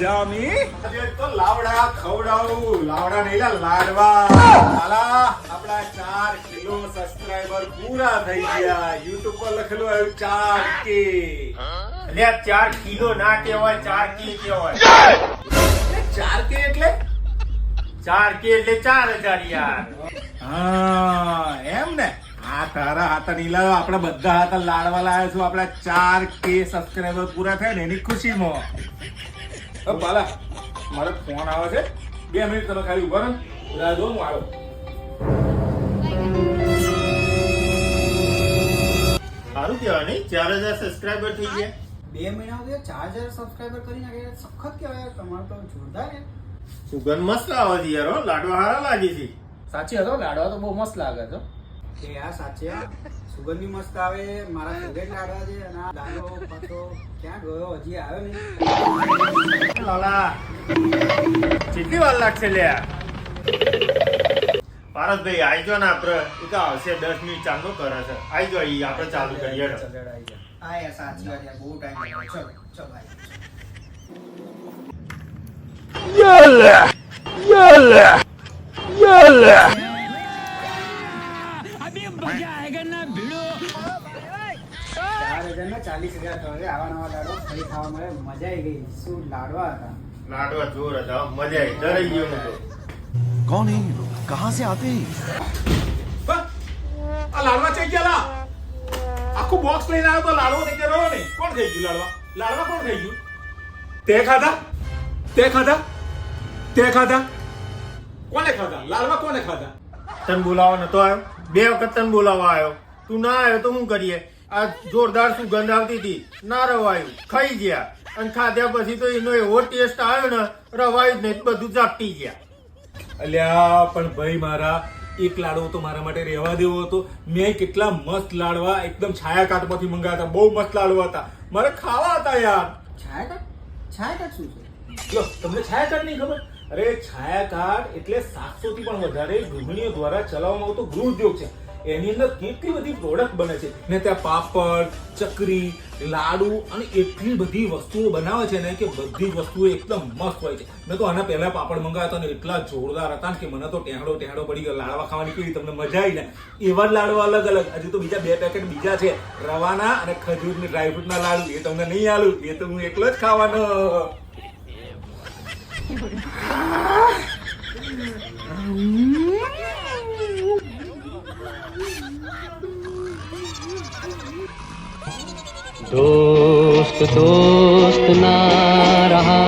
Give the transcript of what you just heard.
જામી. આજે તો લાવડા ખવડાવું. લાવડા નહીં લાડવા. હાલા આપણા ચાર કિલો સબસ્ક્રાઇબર પૂરા થઈ ગયા. યુટ્યુબ પર લખેલું આવ્યું ચાર કે. એટલે ચાર કિલો ના કહેવાય ચાર કે કહેવાય. ચાર કે એટલે? ચાર કે એટલે ચાર હજાર યાર. હા એમ ને? આ તારા હાથ નીલા આપણે બધા હાથ લાડવા લાવ્યા છું. આપણા ચાર કે સબસ્ક્રાઇબર પૂરા થયા ને એની ખુશીમાં. બાલા મારો ફોન આવે છે. બે મિનિટ તમે ખાલી ઊભા રહો. રાહ જો હું આવ્યો સારું કહેવાય નહીં ચાર હજાર સબસ્ક્રાઈબર થઈ ગયા. બે મહિના સુધી ચાર હજાર સબસ્ક્રાઈબર કરી નાખે સખત કહેવાય તમારો તો જોરદાર સુગંધ મસ્ત આવે છે યાર હો. લાડવા સારા લાગે છે. સાચી હતો લાડવા તો બહુ મસ્ત લાગે છે એ આ સાચે. સુગંધી મસ્ત આવે મારા ફેવરેટ લાડવા છે અને આ દાડો પાછો ક્યાં ગયો? હજી આવ્યો નહીં. લાલા કેટલી વાર લાગશે લે? પારસભાઈ આઈ જો ને આપણે. એ તો આવશે દસ મિનિટ ચાલુ કરે છે. આઈ જો આપડે આપણે ચાલુ કરીએ. હા યાર સાચી વાત યાર બહુ ટાઈમ લાગ્યો ચલો ચલો ભાઈ. મજા આયગર ના ભીડો. ચાલીસ હજાર થયો આવા નવા લાડવા ખાવા મળે. મજા આવી ગઈ. શું લાડવા હતા? લાડવા જોર હતા. મજા આવી. ગયો કોણ કહા કહાં સે આતે? આ લાડવા થઈ ગયા આખું બોક્સ લઈને આવ્યો તો લાડવો થઈ ગયો રહ્યો કોણ થઈ ગયું લાડવા? લાડવા કોણ થઈ ગયું? તે ખાધા? તે ખાધા? તે ખાધા? કોને ખાધા? લાડવા કોને ખાધા? તને બોલાવવા નતો આવ્યો બે વખત તને બોલાવવા આવ્યો તું ના આવ્યો તો શું કરીએ? આ જોરદાર સુગંધ આવતી હતી. ના રવાયું. ખાઈ ગયા. અને ખાધ્યા પછી તો એનો એવો ટેસ્ટ આવ્યો ને રવાયું જ નહીં બધું ઝાપટી ગયા. અલ્યા પણ ભાઈ મારા એક લાડવો તો મારા માટે રહેવા દેવો હતો. મેં કેટલા મસ્ત લાડવા એકદમ છાયા કાટમાંથી મંગાવ્યા હતા. બહુ મસ્ત લાડવા હતા. મારે ખાવા હતા યાર. છાયા છાયા શું છે? જો તમને છાયા નહીં ખબર? અરે છાયા એટલે સાતસોથી પણ વધારે ગૃહિણીઓ દ્વારા ચલાવવામાં આવતો ગૃહ ઉદ્યોગ છે. એની અંદર કેટલી બધી પ્રોડક્ટ બને છે? ને ત્યાં પાપડ, ચકરી, લાડુ અને એટલી બધી વસ્તુઓ બનાવે છે ને કે બધી વસ્તુઓ એકદમ મસ્ત હોય છે. મેં તો આના પહેલા પાપડ મંગાવ્યા હતા ને એટલા જોરદાર હતા કે મને તો ટેહડો ટેહડો પડી ગયો. લાડવા ખાવાની કેવી તમને મજા આવી ને એવા લાડવા અલગ અલગ. હજુ તો બીજા બે પેકેટ બીજા છે. રવાના અને ખજૂરની ડ્રાયફ્રૂટના લાડુ. એ તમને નહીં આલું. એ તો હું એકલો જ ખાવાનો. दोस्त दोस्त ना रहा